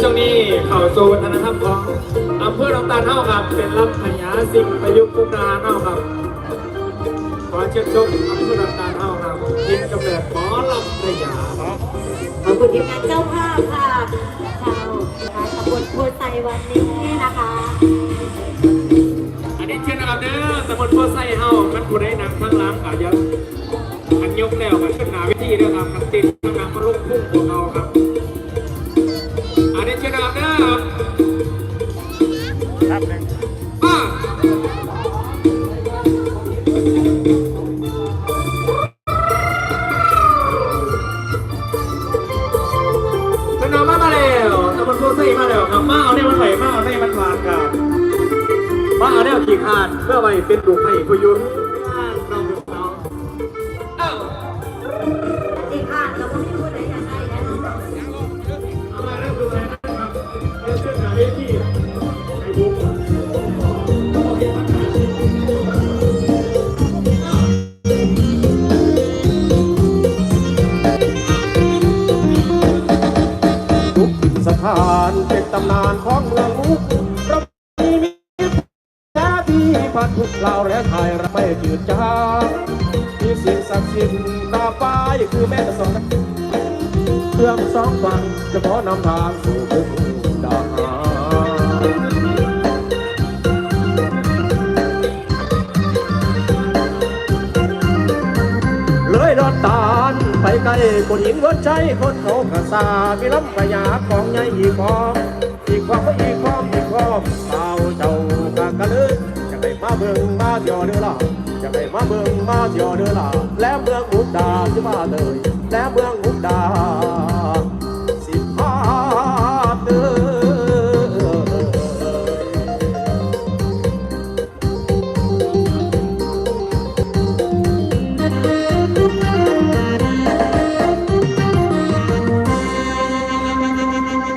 ช่วงนี้เข้าสู่วัฒนธรรมของอำเภอหนองตาลเท่าครับ เป็นรับพญาสิ่งประยุกต์พุทธาเท่าครับ ขอเชิญชมอำเภอหนองตาลเท่าครับยินกำเนิดหมอลำพญาขอบคุณทีมงานเจ้าภาพค่ะชาวนะคะตำบลโพไซวันนี้นะคะ อันนี้เชิญนะครับเด้อตำบลโพไซเฮามันผู้ได้นำข้างหล่างก็เยอะอันยกแล้วมันขึ้นหนาเวิธีเด้อครับกันติด หนึ่ง ตำนานของเมืองมุกเรามีมิตรแท้ที่พัดทุกเราและไทยเราไม่จืดจางมีสิ่งศักดิ์สิทธิ์ตาฟ้ายคือแม่สองเครื่องสองฝั่งจะขอนำทางสู่มุกดาหาเลยดอนตาลไปไกลคนหญิงหัวใจคนเขากระซามีลำพญาของใหญ่ของ อีกความก็อีกความอีกความเมาเจ้ากากะเลยจะให้มาเบิ่งมาเที่ยวเด้อล่ะจะให้มาเบิ่งมาเที่ยวเด้อล่ะและเมืองมุกดาสิมาเลยและเมืองมุกดา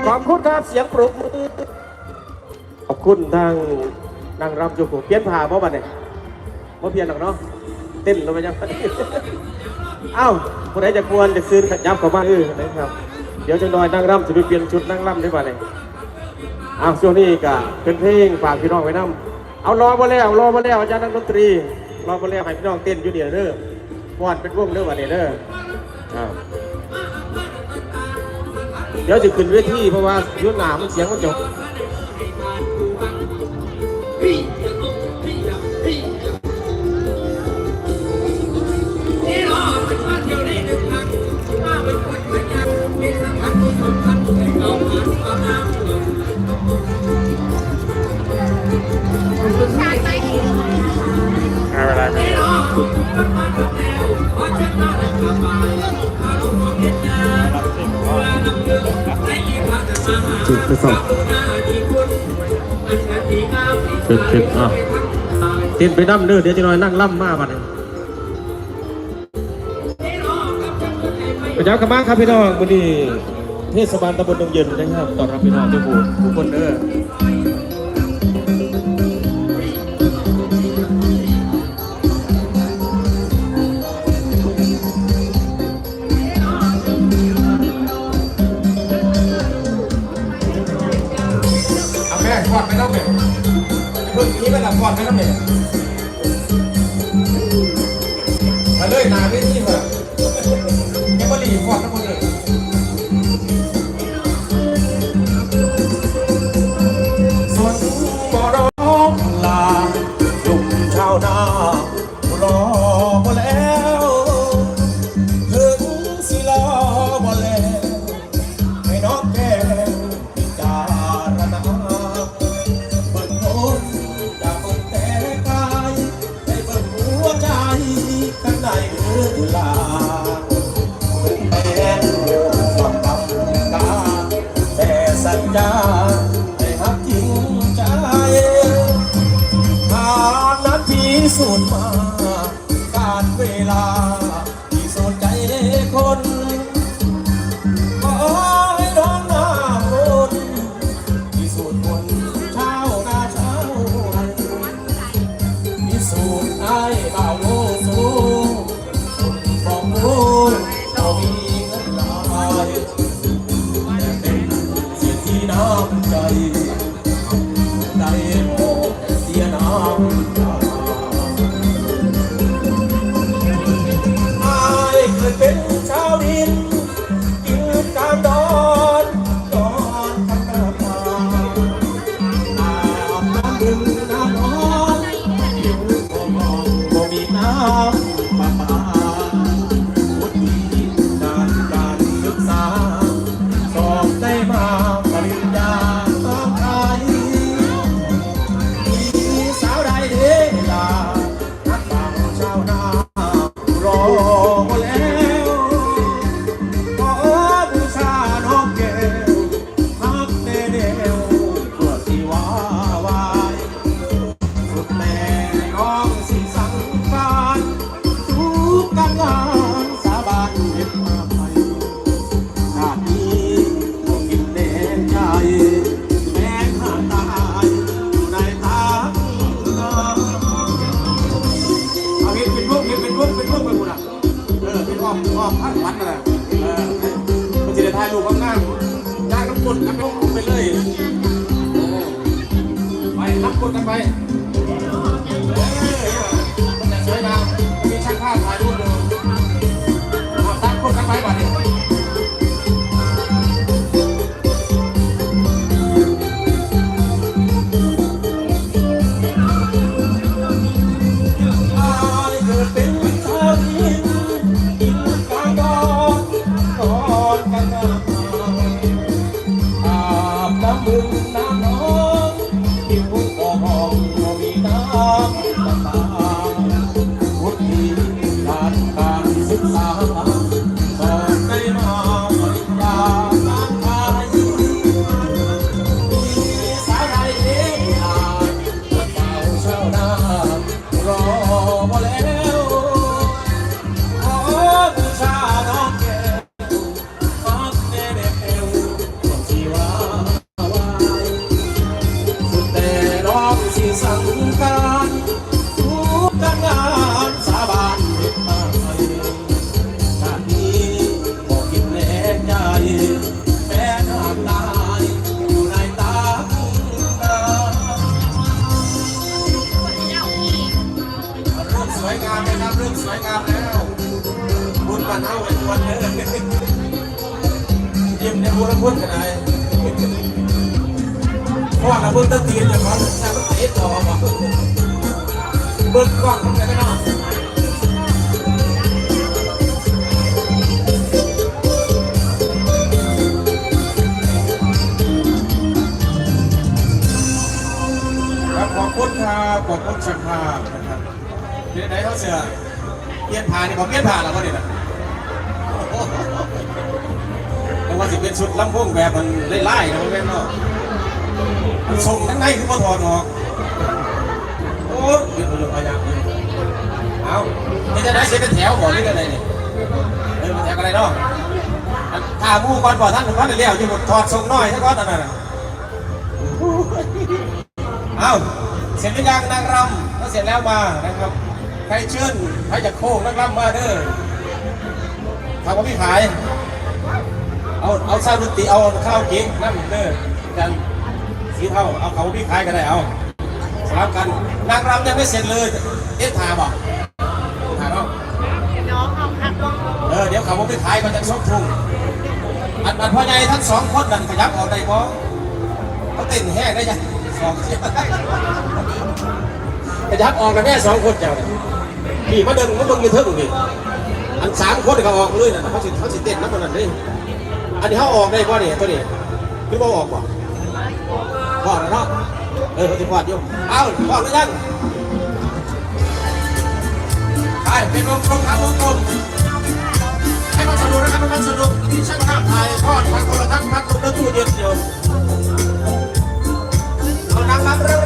ขอบคุณครับเสียงปรบมือขอบคุณทางนางรำจุกุเปลี่ยนผ่าเพราะบัดเนี่ยเพราะเพี้ยนหรอกเนาะเต้นลงไปยังเอ้าคนไหนจะควรจะซื้อยับเข้ามาเออนะครับ เดี๋ยวจะนอยนางรำจะไปเปลี่ยนชุดนางรำได้ป่ะเนี่ยอ้าวช่วงนี้ก็เป็นเพลงฝากพี่น้องไว้นํเอารอมาแล้วรอมาแล้วอาจารย์นักดนตรีรอมาแล้วให้พี่น้องเต้นอยู่เดี๋ยวเด้อวอนเป็นวงเด้อวันนี้เด้ออ้าว เดี๋ยวจะขึ้นเวทีเพราะว่ายุ่หนามันเสียงมันจบ จุดทดสอบจุดจุดอะเต้นไปดั้มเด้อเดี๋ยวจะน้อยนั่งล่ำมาบัดนี้ประจำขมาครับพี่น้องวันนี้เทศบาลตำบลดงเย็นนะครับต้อนรับพี่น้องทุกคนทุกคนเด้อ นี้ไสวนมา กดกันไป เพราะว่าเราเบิ่งตะตีนอย่างนั้นใช่มันเตะต่อมาเบิ่งกล้องมันจะไม่นอนครับขอบคุณครับขอบคุณช่างภาพนะครับเดี๋ยวไหนเขาเสือเปลี่ยนผ่านนี่บอกเปลี่ยนผ่านแล้วก็นี่นะแต่ว่าสิเป็นชุดลำโพงแบบมันไล่ๆนะมันเป็นเนาะ ส่งทั้งในคือพอถอดออกโอ้ยเป็นคนพยายามเลยเอาไม่จะได้เสียเป็นแถวบอกนี่กันเลยนี่เออเป็นแถวกันเลยเนาะถ้ามู่ก่อนบ่ท่านถึงว่าเลี้ยวที่หมดถอดส่งน้อยซะก่อนนั่นเอาเสร็จหรือยังนางรำถ้าเสร็จแล้วมานะครับใครเชิญใครจะโค้งนางรำมาเด้อทำว่าพี่ขาย เอาเอาซาดุติเอาข้าวกินนั่นเด้อกัน สีเทาเอาเขาพี่ขายก็ได้เอาสลับกันนางรำยังไม่เสร็จเลยเอ๊ะถาบอกถาเนาะน้องเออเดี๋ยวเขาพี่ขายมันจะชกทุ่งอันอันพ่อใหญ่ทั้งสองคนนั่นขยับออกได้บ่เขาเต้นแห้งได้ยังสองเสียขยับออกกันแม่สองคนเจ้าเนี่ยพี่มาเดินมาเบิ่งมือเทิงนี่อันสามคนเขาออกเลยนะเขาสิเขาสิเต้นน้ำมันนั่นเลยอันนี้เขาออกได้บ่เนี่ยตัวนี้คือบ่ออกบ่ พอแล้วเนาะเออปฏิพอดอยู่เอาพอหรือยังไปเป็นวงกลมครับวงกลมให้มันสนุกนะครับให้มันสนุกที่ช่างภาพถ่ายทอดทางโทรทัศน์พัดลมและตู้เย็นเดียวเอาน้ำมาเร็ว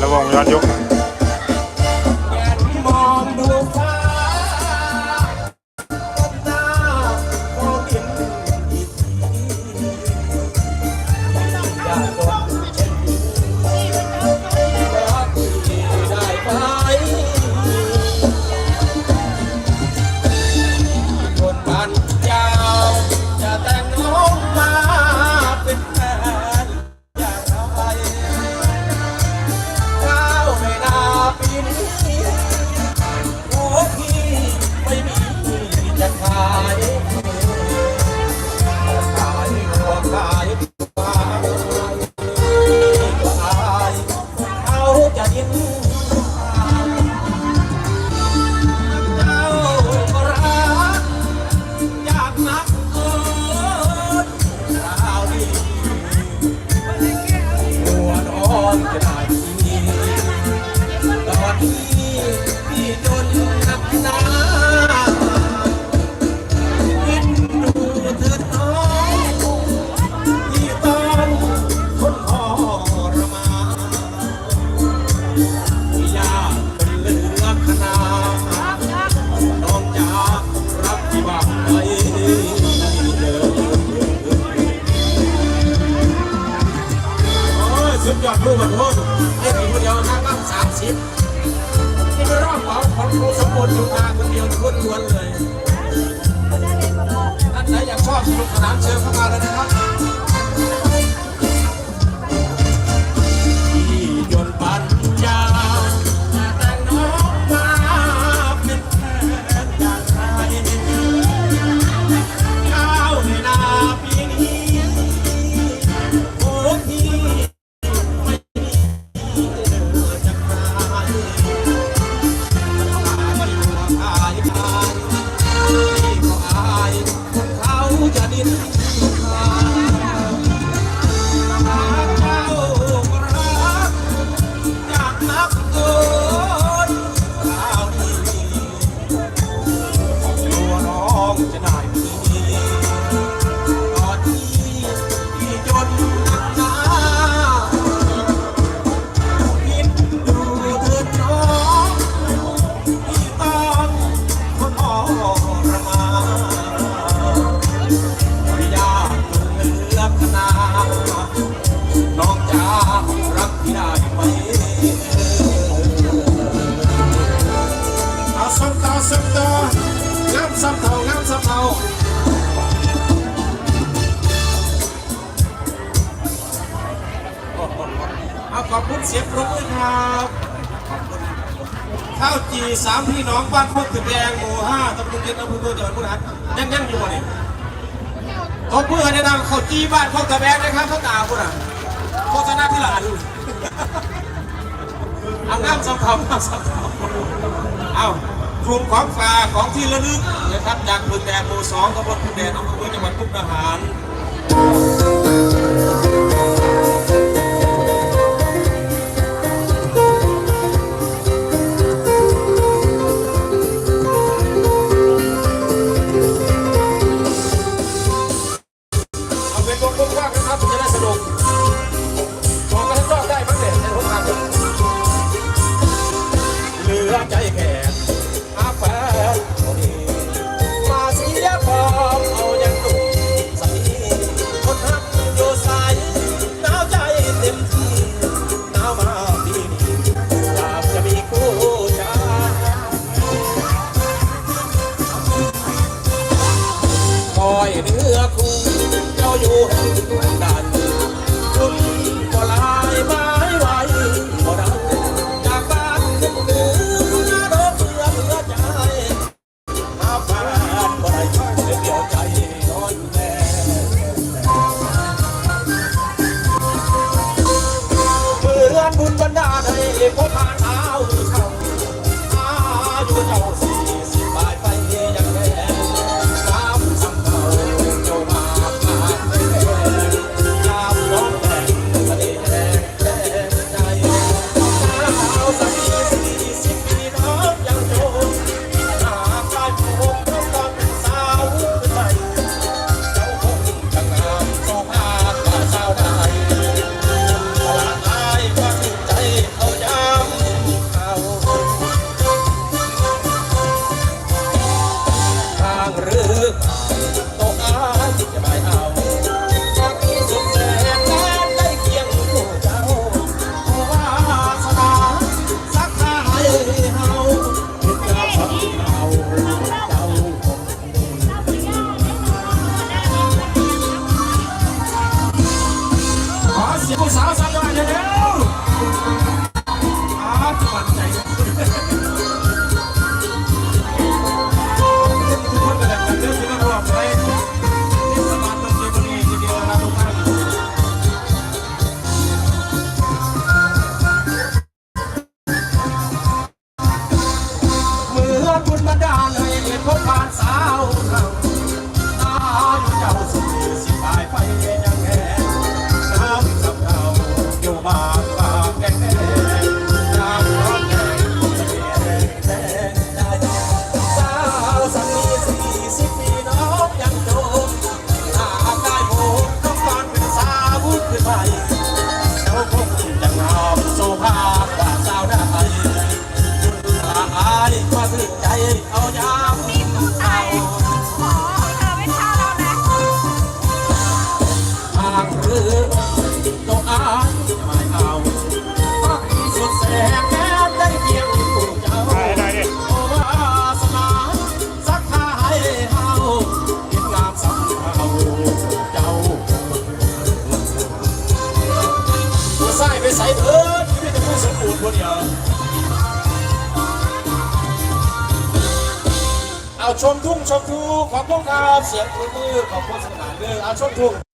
来吧，我们งอ เสียงปรบมือครับข้าวจีสามพี่น้องบ้านโคกตึกแดงหมู่ห้าตำบลเย็นอำเภอตัวจังหวัดพุทธาหารยังยังอยู่บ่เนี่ยขตเพื่อในนำข้าวจีบ้านโคกตึกแดงนะครับข้าวตาพุ่นั่ะโฆษณาที่หลานเอาน้ำสำคัญน้ำสำคัเอากลุ่มของฝาของที่ระลึกนะครับจากพื้นแดงหมู่สองตำบลพุทธแดงอำเภอตัวจังหวัดพุทธาหาร ชมทุ่งชมทูขอบคุณครับเสียงปรบมือขอบคุณสนานเลยอาชมทุ่ง